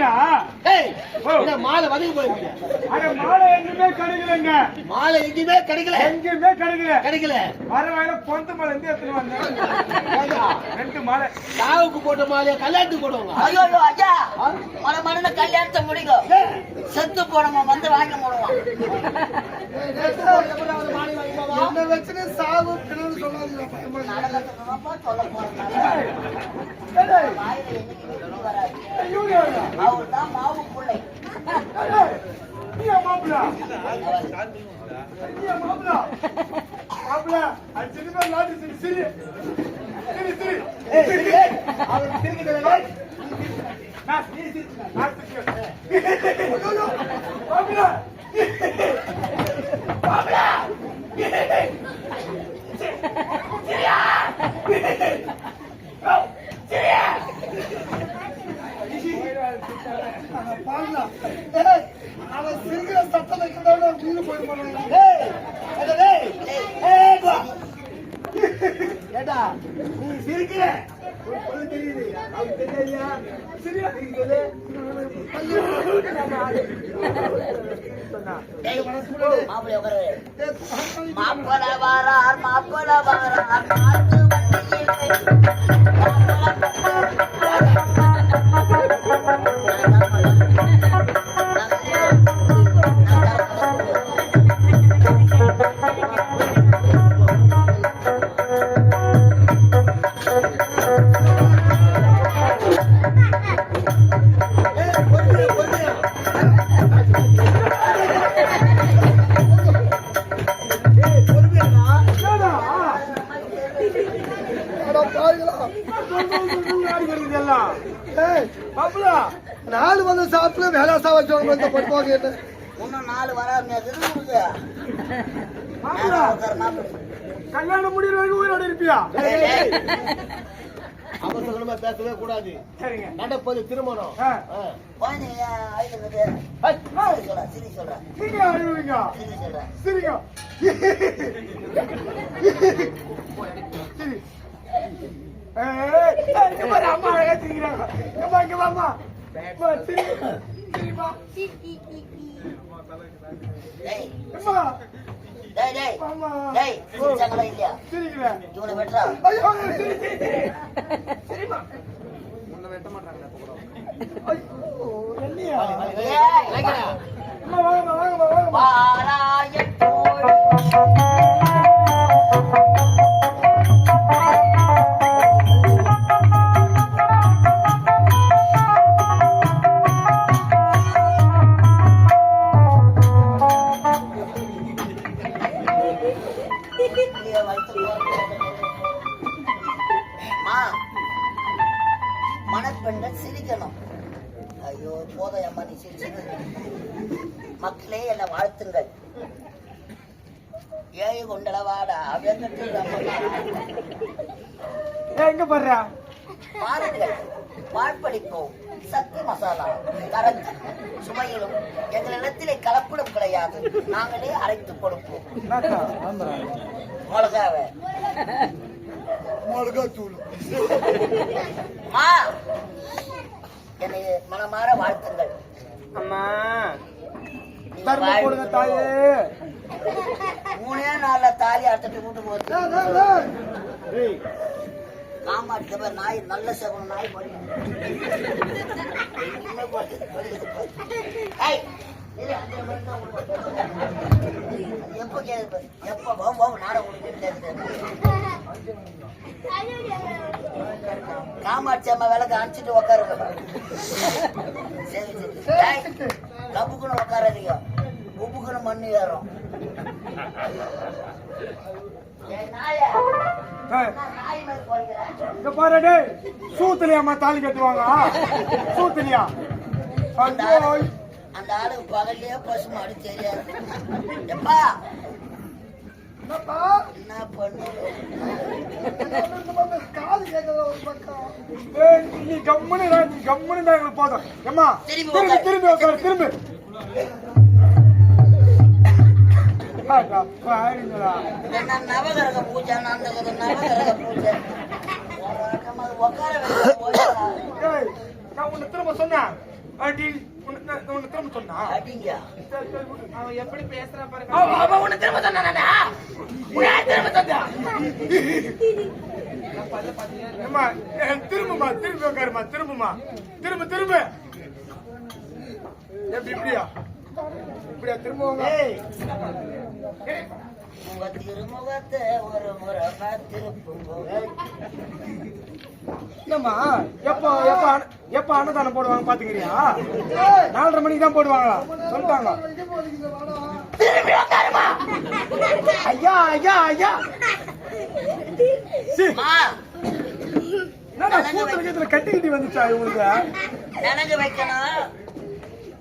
என்னடா மாலை வதங்கி போயிருக்கீங்க அட மாலை எங்குமே கிடைக்கலங்க. மாலை எங்கேயுமே கிடைக்கல. எங்குமே கிடைக்கல. கிடைக்கல. வர வயல பொந்து மாலை எடுத்துட்டு ரெண்டு மாலை. சாவுக்கு போட்ட மாலையா கல்யாணத்துக்கு போடுவாங்க ஐயோ ஐயோ, ஐயா. மன மன கல்யாணத்தை முடிக்கும் செத்து போனவன் வந்து வாங்கி போடுவான். என்ன வச்சுன்னு சாவு சொல்லாதீங்க சொல்ல போறேன். அவர் தான் மாவு. பிள்ளை நீ மாப்பிள நீ மாப்பிள மாப்பிள அஞ்சு பேர் நாட்டு சிரி சிரி சிரி சிரி ஏய், சரி, ஏய், அவருக்கு திரும்பி தரேன், ஏய். நான் சிரி சிரி நான் சிரி மாப்பிள பாருடா. ஏய், அவன் சிரிக்கிற சத்தம் வைக்கிறதோட உயிர் போய் போடுறாங்க. ஏய், ஏடா, ஏய், ஏய், வா. ஏடா, நீ சிரிக்கிற. தெரியுது. சிரியா மாப்பிள்ளை உட்காரு மாப்பிள வாரார் மாப்பிள வாரார் ஏய், இங்க பாரு, அம்மா அழகா சிரிக்கிறாங்க. அம்மா, இங்க வாம்மா. அம்மா, சிரி. சிரிம்மா. டேய். அம்மா, டேய் டேய். வாம்மா. டேய் சிரிச்சாங்களா இல்லையா? சிரிக்கிறேன். இவனை வெட்டுறா. ஐயோ, சிரி, சிரி, சிரி. ಎಂತ ಮಾಡ್ರಾಗಲ್ಲ Mom. மணப்பெண்கள் சிரிக்கணும் ஐயோ போதும் அம்மா நீ சிரிச்சது மக்களே என்னை வாழ்த்துங்கள். ஏழு கொண்டளவாடா. ஏய், எங்க பாடுறா பாருங்கள் வாழ்படிப்போம் சக்தி மசாலா தரத்து சுவையிலும் எங்களிடத்திலே கலப்படம் கிடையாது. நாங்களே அரைத்து கொடுப்போம். மிளகாவை. மிளகாத்தூள் மா. என்னை மனமாற வாழ்த்துங்கள். அம்மா. போடுங்க தாயே. மூணே நாள்ல தாலி அறுத்துட்டு கூட்டு டேய். காமாட்சி பேர் நாய் நல்ல சேவன நாய் படி. எப்ப கேக்குது? எப்ப? வா, வா, நாடகம் கேக்குது. காமாட்சி அம்மா விளக்கு அனுப்பிச்சிட்டு உட்காருங்க சரி சரி. கப்புக்குன்னு உட்காராதீங்க உப்புக்குன்னு மண்ணு ஏறும். பாரு சூத்துலியாம்மா தாலி கட்டுவாங்க. சூத்துலியா? அந்த ஆளு ஆளுக்கு பகல்லையே பசு மாடு தெரியாது. எப்பா? என்ன பண்ணு? இந்த பக்கம் காது கேட்கல ஒரு பக்கம் ஏய், நீ கம்முனு இரு, நீ கம்முனு இருந்தா எங்களுக்கு போதும் ஏம்மா திரும்பி திரும்பி உட்காரு. திரும்பி நவகிரக பூஜை அந்த நவகிரக பூஜை. உட்கார நான் உன்னை திரும்ப சொன்னேன். அடி உன்னை நான் உன்னை திரும்ப சொன்னா? எப்படி திரும்ப சொன்னா? திரும்புமா திரும்பி உட்காருமா திரும்புமா திரும்ப திரும்ப. எப்படி இப்படியா? இப்படியா திரும்புவாங்க? ஏய். உங்க திருமுகத்தை ஒரு முறை பார்த்திருப்போம். என்னம்மா? எப்ப எப்ப எப்ப அன்னதானம் போடுவாங்க பாத்துக்கிறியா? நாலரை மணிக்கு தான் போடுவாங்களா? சொல்லிட்டாங்க ஐயா ஐயா ஐயா. சீ, அம்மா என்னடா கூத்துல கீத்துல கட்டி கட்டி வந்துச்சா இவங்களுக்கு? நினைஞ்சு வைக்கணும்.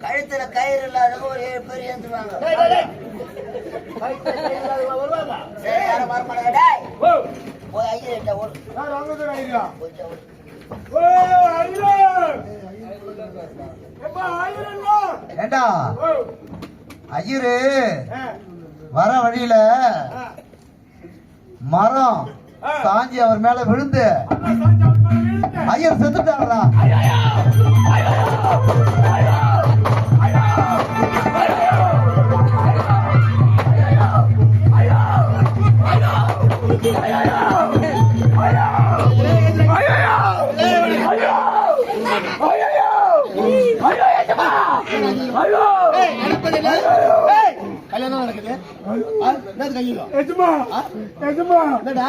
கழுத்துல கயிறு இல்லாதவங்க ஒரு ஏழு பேர் ஏந்துவாங்க. வருவாங்க. ஏண்டா? ஓ. ஐயரு வர வழியில. மரம் சாஞ்சி அவர் மேல விழுந்து. ஐயர் செத்துட்டாங்களா கல்யாணம் நடக்குது கையில எஜமா எஜமா என்னடா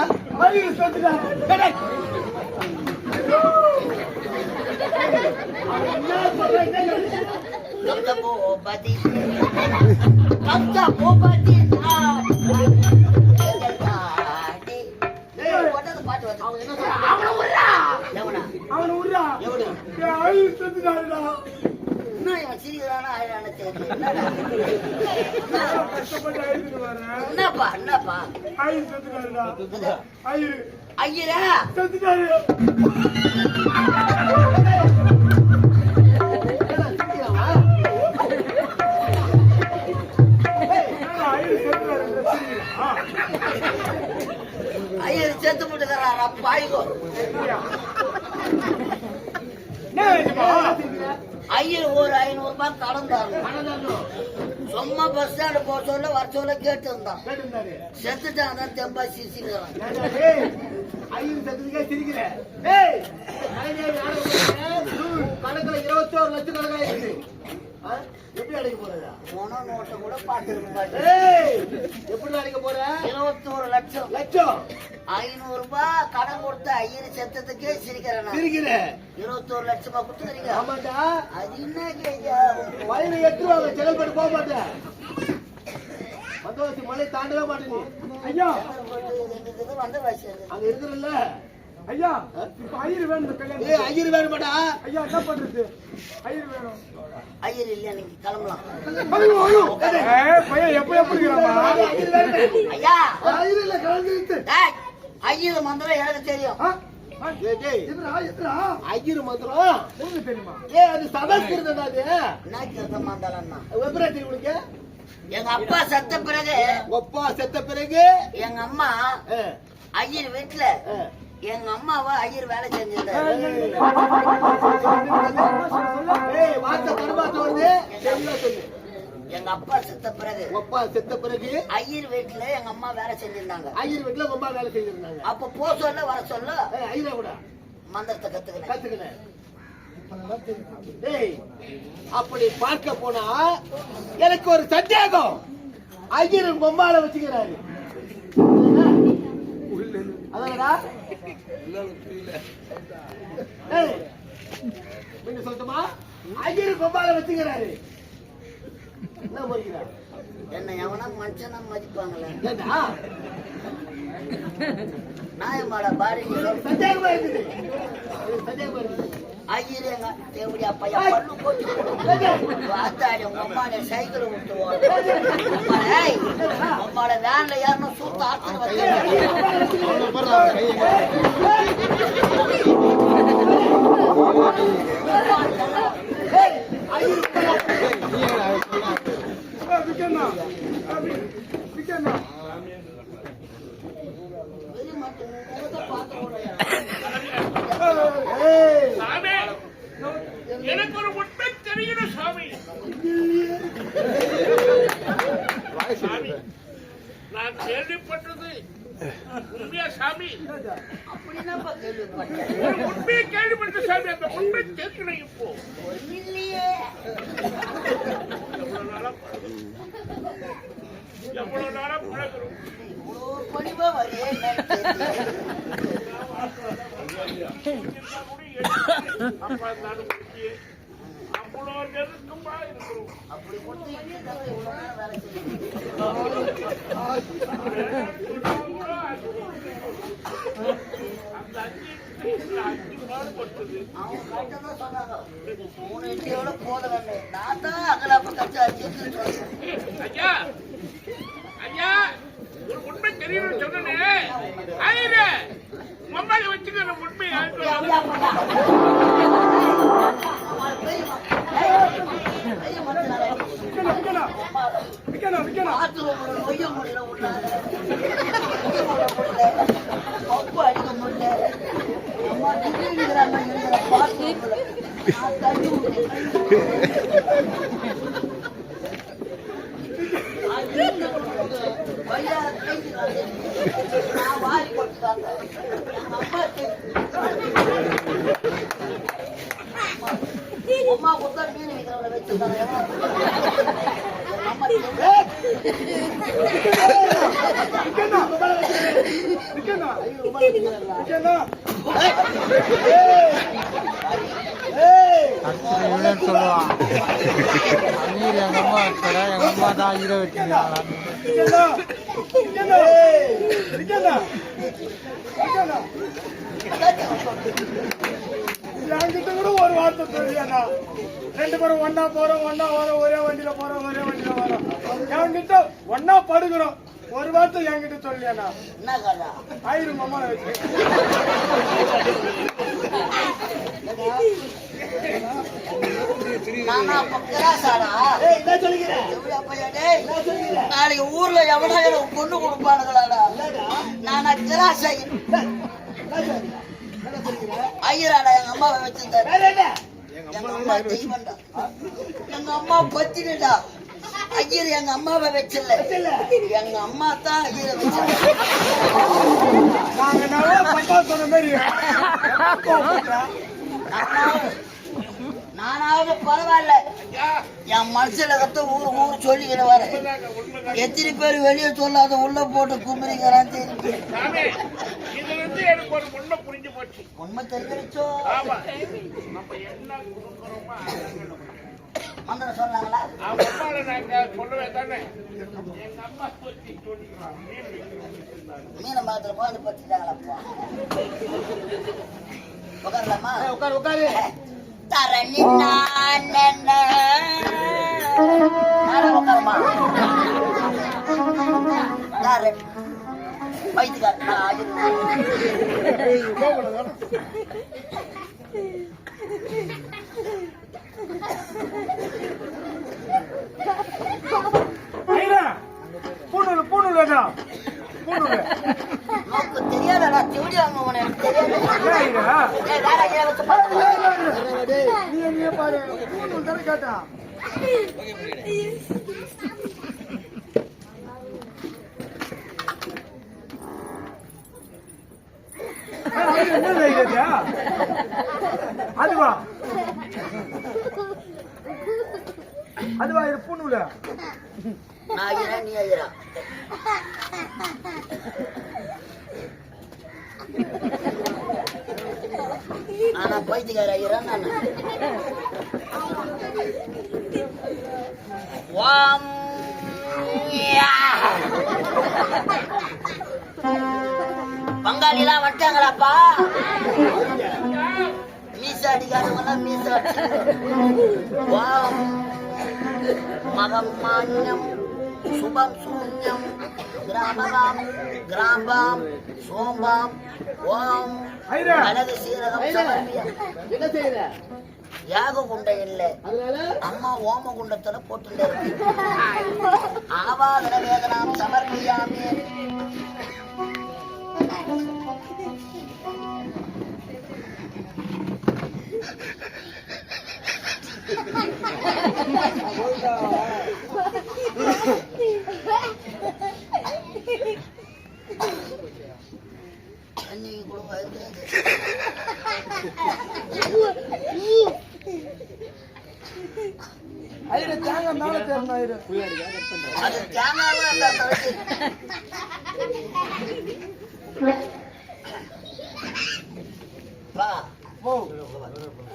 நான் கஷ்டப்பட்டு அழுதுட்டு வரேன் என்னப்பா என்னப்பா? ஐயா செத்துட்டாருடா. ஐயா ஐயரா செத்துட்டாரு. செத்து போட்டுக்கிறாரா பாய்கோ ஐயர் ஒரு ஐநூறு ரூபாய் சும்மா பஸ் ஸ்டாண்ட் போக சொல்ல வர சொல்ல கேட்டு இருந்தான் செத்துட்டான் தான் தெம்பா சிரிச்சுக்கிறான் ஏண்டா, டேய், ஐயர் கணக்குல இருபத்தோரு லட்சம் கணக்காயிருக்கு. எப்படி அடைக்க போறதா மொன நோட்டை கூட ஏய், எப்படி அடைக்க போற? இருபத்தோரு லட்சம். லட்சம்? ஐநூறு ரூபாய் கடன் கொடுத்த ஐயர் செத்ததுக்கே சிரிக்கிறேன் நான். சிரிக்கிற? இருபத்தோரு லட்சமா கொடுத்துக்கிறீங்க ஆமாண்டா. அது என்ன கேஜா வயலை எட்டுருவாங்க செங்கல்பட்டு போக மாட்டேன். வந்தவாசி மலை தாண்டவே மாட்டேன் நீ ஐயா அங்க இருக்கிறல்ல. ஐயா இப்ப ஐயர் வேணும் கல்யாணம் ஏய் ஐயர் வேணுமாடா? ஐயா என்ன பண்றது? ஐயர் வேணும். ஐயர் இல்ல நீங்க கிளம்பலாம். ஐயோ ஐயோ. ஏய் பையன் எப்ப எப்படி இருக்கிறாமா ஐயா. ஐயர் இல்ல கலந்து டேய், ஐயர் மந்திரம் எனக்கு தெரியும். ஐயர் மந்திரம்? உங்களுக்கு தெரியுமா? ஏய் அது சமஸ்கிருதம் அது. என்ன மந்திரம்னா? எப்படி தெரியும் உனக்கு எங்க அப்பா செத்த பிறகு ஒப்பா செத்த பிறகு எங்க அம்மா ஐயர் வீட்டுல. எங்க அம்மாவை ஐயர் வேலை செஞ்சிருந்தாரு எங்க அப்பா செத்த பிறகு ஒப்பா செத்த பிறகு ஐயர் வீட்டுல எங்க அம்மா வேலை செஞ்சிருந்தாங்க ஐயர் வீட்டுல ரொம்ப வேலை செய்திருந்தாங்க அப்ப போ சொல்ல வர சொல்ல ஐயரை கூட மந்திரத்தை கத்துக்கினேன் கத்துக்கினேன் அப்படி பார்க்க போனா எனக்கு ஒரு சந்தேகம் ஐயர் பொம்மால வச்சுக்கிறாரு அதானடா ஏய் நீங்க சொல்லட்டுமா ஐயர் பொம்மால வச்சுக்கிறாரு என்ன முறைக்கிறார் என்ன எவனா மனுஷனா மதிப்பாங்களே நாயமாட சொல்ற சந்தேகமா இருக்குது சந்தேகமா இருக்குது ஐயர் எங்க தேவடி அப்பா என் பல்லு போச்சு வாத்தாடி உங்க அம்மாட சைக்கிள் விட்டுவோம் உங்களோட வேன்ல யாருன்னு சூத்த ஆத்துல மட்டும் பார்த்து எனக்கு ஒரு உண்மை தெரியணும் சாமி. சாமி நான் கேள்விப்பட்டது உண்மையா சாமி? உண்மையை கேள்விப்பட்ட சாமி. அந்த உண்மை கேட்கணும் இப்போ. எவ்வளவு நாளா பழகிறோம்? பணிவா வரையே ஐயா ஐயா ஒரு உண்மை தெரியும் சொன்னே ஐயரே மம்மாவை வச்சுக்கிற உண்மை யாருக்கு விக்கணும், விக்கணும். விக்கணும், விக்கணும். பாத்ரூம்ல நொய்ய முடியல உள்ளார. நொய்ய முடியல. பப்பு அடிக்க முடியல. அம்மா திடீர்னுங்கிறாங்க, இருக்கிற பாத்ரூம்ல. நான் தள்ளி விட்டேன். அது வழியார பேசுறாங்க. நான் வாரி போட்டுட்டாங்க. எங்க அம்மா அம்மா கொடுத்தா மீன் வைக்கிறவங்கள வச்சிருக்காங்க அம்மா விக்கணும். விக்கணும். விக்கணும். இவன் சொல்லுவான் அமீர் எங்க அம்மா வச்சுடா எங்க அம்மா தான் ஹீரோ வச்சுக்கிறாங்க விக்கணும். விக்கணும். விக்கணும். விக்கணும். என்கிட்ட சொல்லியாண்ணா ரெண்டு பேரும் ஒண்ணா போறோம் ஒண்ணா வரோம் ஒரே வண்டியில போறோம் ஒரே வண்டியில வரோம். என்கிட்ட ஒண்ணா படுக்கிறோம் ஒரு வார்த்தை என்கிட்ட சொல்லியாண்ணா. ஆயிரம் அம்மா வச்சு. நாளைக்கு ஊர்ல எவனா எனக்கு பொண்ணு கொடுப்பானுங்களாடா. நானா கிராசை ஐயராடா எங்க அம்மாவை என்ன? எங்க அம்மா தெய்வம்டா. எங்க அம்மா பத்தினிடா. ஐயர் எங்க அம்மாவை வச்சல எங்க அம்மா தான் ஐயரை மாதிரி நானாவது பரவாயில்ல. என் மனசுல கத்த ஊர் ஊர் சொல்லிக்கிட்டு வர. எத்தனை பேர் வெளியே சொல்லாத உள்ள போட்டு கும்பிடுங்கிறான் தெரியும் எனக்கு ஒரு உண்மை புரிஞ்சு போச்சு. உண்மை தெரிஞ்சிருச்சோ? ஆமா. நம்ம என்ன கொடுக்குறோமோ அதை கொடுக்கணும். மந்திரம் சொன்னாங்களா? அவங்க அம்மாவை நாங்க சொல்லவே தானே. எங்க அம்மா சொல்லி சொல்லிக்கிறாங்க மீன மரத்துல போய் பத்திட்டாங்களப்பா உட்காரலாமா? உட்காரு உட்காரு. தரணி நான் என்ன? நானும் உட்காருமா? தரணி. பூணூல் பூணூல் வேண்டாம் பூணூல் தெரியாதடா செவிடி வாங்க உனக்கு தெரியாது நீ பாரு பூணூல் தானே கேட்டா என்ன தைரியத்தியா அதுவா அதுவா இது பூணூல நான் ஐயரா நீ ஐயரா நானா பைத்தியக்கார ஐயரா நான் வாம் யா. பங்காளிலாம் வந்துட்டாங்களாப்பா? மீச அடிக்காதவங்களாம் மீச மகம் மான்யம் சுபம் சூன்யம் கிராமவாம் கிராம்பாம் சோம்பாம் ஓம். அழகு சீரகம் சமர்ப்பியம். என்ன செய்யற யாக குண்டை இல்லை. அம்மா ஓம குண்டத்துல போட்டு ஆவாதன வேதனாம் சமர்ப்பியாமே. அன்னைக்கு தேங்காய் மேல அது இல்ல, பா, ஓ என்னடா?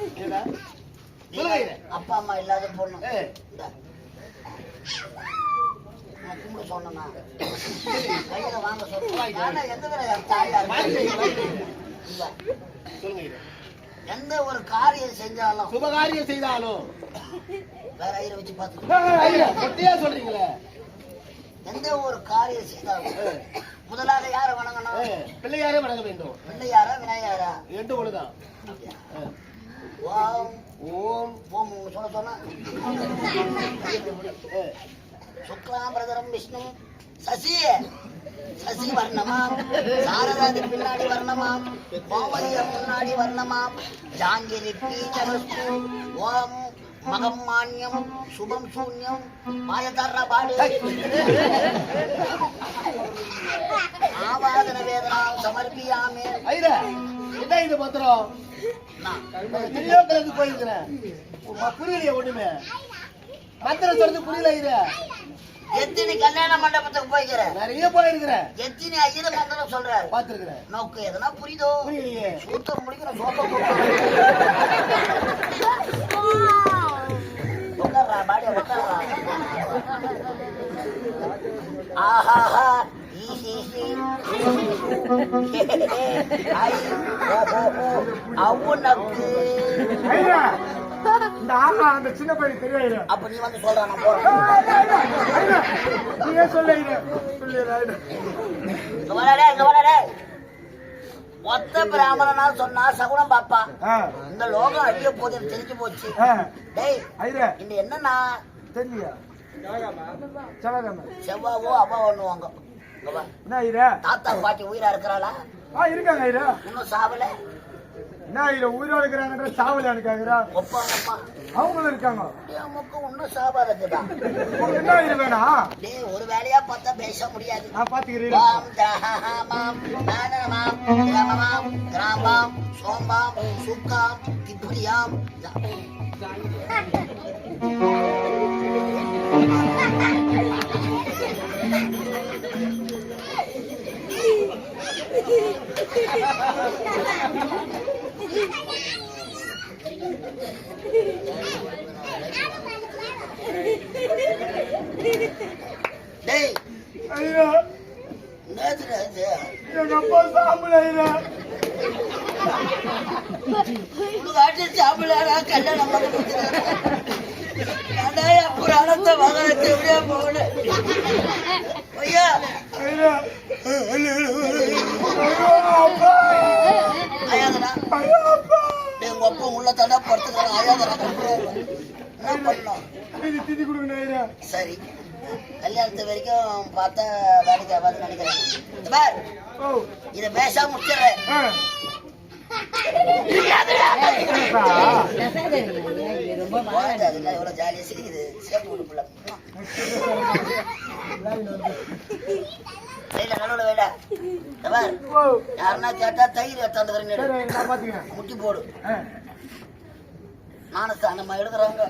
நீ சொல்லுங்க ஐயா. அப்பா அம்மா இல்லாத பொண்ணு. கும்பிட? கையில வாங்க எந்த. சொல்லுங்க ஒரு காரியம் செஞ்சாலும் சுபகாரியம் செய்தாலும். வேற ஐயரை வச்சு பார்த்துக்கோ. சொல்றீங்களே. எந்த ஒரு காரியம் செய்தாலும் முதலாக யாரை வணங்கணும்? பிள்ளையாரே வணங்க வேண்டும். பிள்ளையாரா விநாயகரா? ரெண்டு ஒண்ணுதான். ஓம் ஓம் ஓம் சொல்ல சொன்னா ஏ, சுக்லாம்பிரதரம் விஷ்ணு சசி சசி வர்ணமாம் சாரதாதி பின்னாடி வர்ணமாம் கோமதிய முன்னாடி வர்ணமாம் ஜாங்கிரி பீஜமஸ்து ஓம் மகம் மானியம் சுபம் சூன்யம் மாயதர்ற பாடு. ஆவாதன வேதனாம் சமர்ப்பியாமே. ஐயா, என்ன இது பத்திரம்? போயிருக்கிறேன் புரியலையே ஒண்ணுமே. மந்திரம் சொல்றது புரியல எத்தனை கல்யாண மண்டபத்துக்கு போய்க்கிறேன். நிறைய போயிருக்கிறேன். எத்தனை ஐயர மந்திரம் சொல்றாரு. பார்த்திருக்கிறேன். நோக்கு எதனா புரியுதோ? புரியலையே. சூத்தம் முடிக்கிற சோப்பம் அவுனக்கு. ஐயா இந்த ஆமா அந்த சின்ன பையன் அப்ப நீ வந்து சொல்ற நான் போறேன் நீயே சொல்லு சொல்லு. ஒத்த பிராமணனா சொன்னா சகுனம் பாப்பா இந்த லோகம் அழிய போகுதுன்னு தெரிஞ்சு போச்சு டேய் இந்த என்னன்னா செவ்வாய்க்கிழமை செவ்வாவோ அவ்வா ஒண்ணுவாங்க. என்ன ஐயா தாத்தா பாட்டி உயிரா இருக்கிறாளா? ஆ இருக்காங்க ஐயா இன்னும் சாவல? என்ன ஐயா உயிரோட இருக்கிறாங்கன்ற சாவல இருக்காங்கடா ஒப்பா அம்மா அவங்களும் இருக்காங்க. என் முக்கு இன்னும் சாவாததுடா. உங்களுக்கு என்ன ஐயா டேய் ஒரு வேலையா பார்த்தா பேச முடியாது. நான் பாத்துக்கிறேன் வாம் ஜஹமாம் நானமாம் கிராமமாம் கிராமாம் சோம்பாம் சுக்காம் இப்படியாம் டேய். ஐயா. இது? எங்க அப்பா சாம்பல் ஐயா உனக்கு அடிச்சு சாப்பிடலா கல்யாணம் பண்ணி புராணத்தை மகனத்தை எப்படியா போகல ஐயா ஐயா ஐயோ அப்பா அயாதடா ஐயோ அப்பா எங்க அப்பா உள்ள தண்டா படுத்துக்கிறான் அயாதடா என்ன ஐயா சரி. கல்யாணத்து வரைக்கும் பார்த்தா வேலைக்கு ஆகாதுன்னு நினைக்கிறேன். இதை பேசாம முடிச்சிடுறேன். எவ்வளவு ஜாலியா சிரிக்குது. பார். ஓ. யாருன்னா கேட்டா தயிர் எடுத்தாந்து பாத்துக்கிறேன். முட்டி போடு. ஆ மானஸ்தானமா எடுக்கிறாங்க.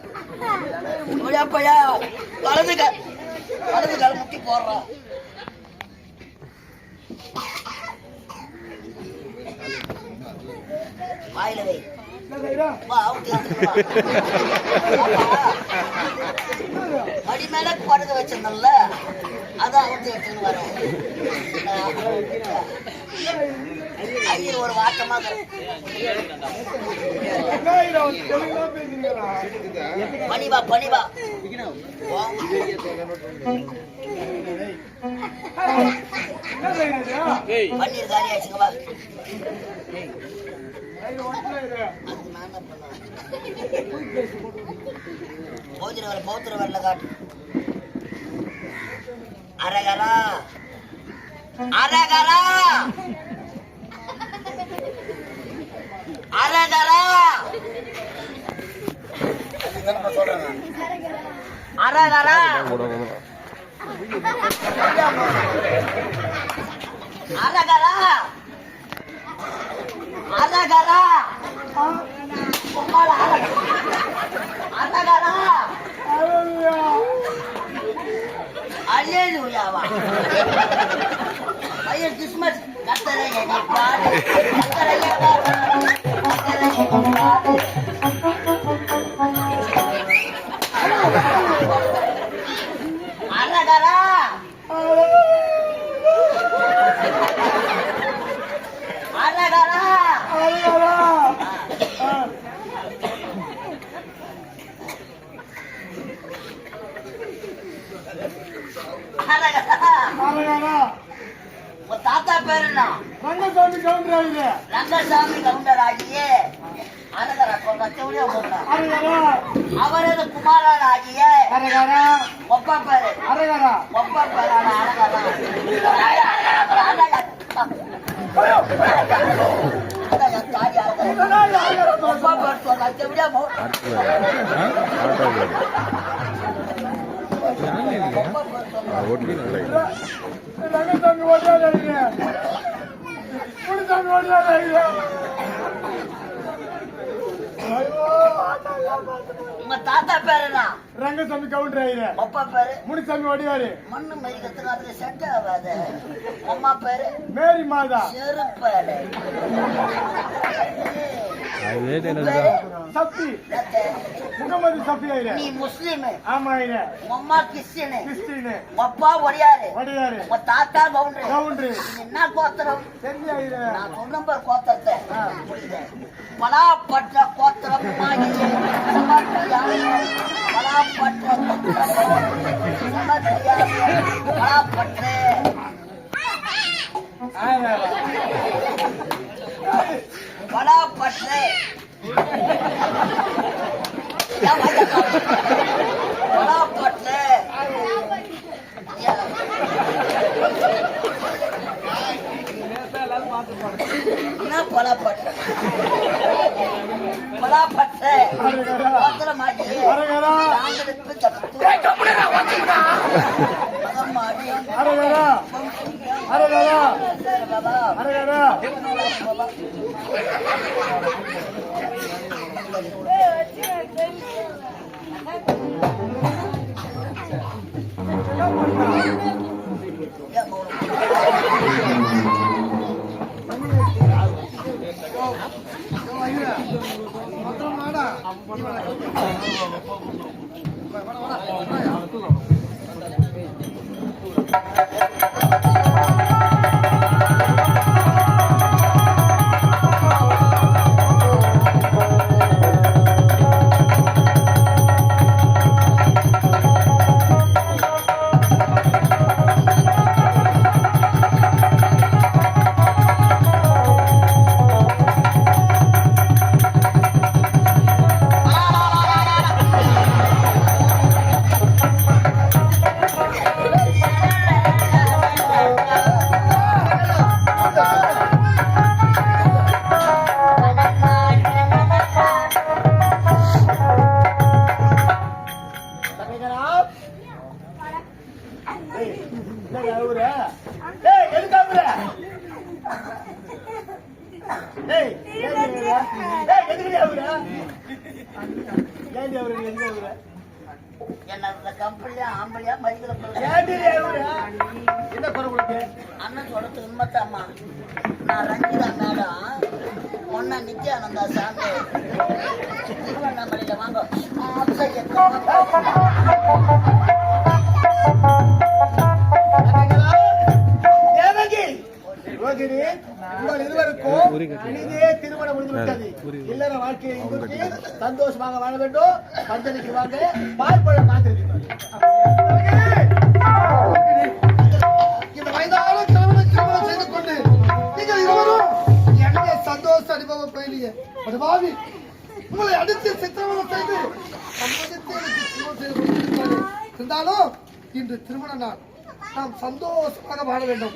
வலது கால் வலது கால் முட்டி போடுறான் வாயில வை. மடி மேல படுக்க வச்சிருந்தோம்ல அதான் அவுத்து எடுத்துன்னு வரேன் ஐயர் ஒரு பேசுறீங்களா பணிவா. பணிவா பன்னீர் காலி ஆச்சுங்க வா. ஐயா ஒட்டல ஐயா அதுக்கு நான் என்ன பண்ணுவேன் போதிர வர பௌத்திர வரல காட்டு. அரகரா. அரகரா. அரகரா அரகரா உம்மால அரகரா அல்லேலூயாவா ஐயோ கிறிஸ்மஸ் கத்தரைய நீ பாடு கத்தரைய தாத்தா பேரு என்ன? ரங்கசாமி கவுண்டராயிரு ரங்கசாமி கவுண்டர் ஆகிய அவரது குமாரன் ஆகிய அரகரா. ஒப்ப பேரு அரகரா ஒப்ப பேரான? ரங்கசாமி ஓடியாரு உங்க தாத்தா பேரு? முனுசாமி ஓடியாரு மண்ணு மதிக்கிறதுக்கு அதுல செட் ஆகாது. அம்மா பேரு? மேரி மாதா. செருப்பேரு சப்தி முகமது சஃபி ஆயிரு. நீ முஸ்லிம். ஆமா ஆயிரு. உங்க அம்மா கிறிஸ்டியனு கிறிஸ்டின். உங்க அப்பா ஒடியாரு ஓடியாரு உங்க தாத்தா கவுண்டரு. கவுண்டரு. நீ என்ன கோத்திரம்? செஞ்சி ஆயிரு. நான் சொன்ன பாரு கோத்திரத்தை. புரியுது? பலாப்பற்ற கோத்திரம். பலாப்பற்று பலாப்பற்று என்ன பலாப்பற்று அரகரா என்ன கம்பெனியா ஆம்பளையா மதிக்கிற என்ன குறை அண்ணன் சொல்றது உண்மைத்தாம்மா நான் ரஞ்சிதா மேடம் ஒன்னா நித்யானந்தா சாமி. திருவண்ணாமலையில வாங்க. ரோகிணி உங்கள் இருவருக்கும் இனிதே திருமணம் முடிந்து விட்டது இல்லற வாழ்க்கையை இன்றைக்கு சந்தோஷமாக வாழ வேண்டும். பந்தனைக்கு வாங்க. பார்ப்பழம் இந்த வயதான திருமணம் செய்து கொண்டு நீங்கள் இருவரும் என்னுடைய சந்தோஷ அனுபவம் பயிலிய அது பாவி உங்களை அடித்து சித்திரவதை செய்து சம்மதித்து எனக்கு திருமணம் செய்து கொடுத்திருக்கிறார்கள். இருந்தாலும் இன்று திருமண நாள். நாம் சந்தோஷமாக வாழ வேண்டும்.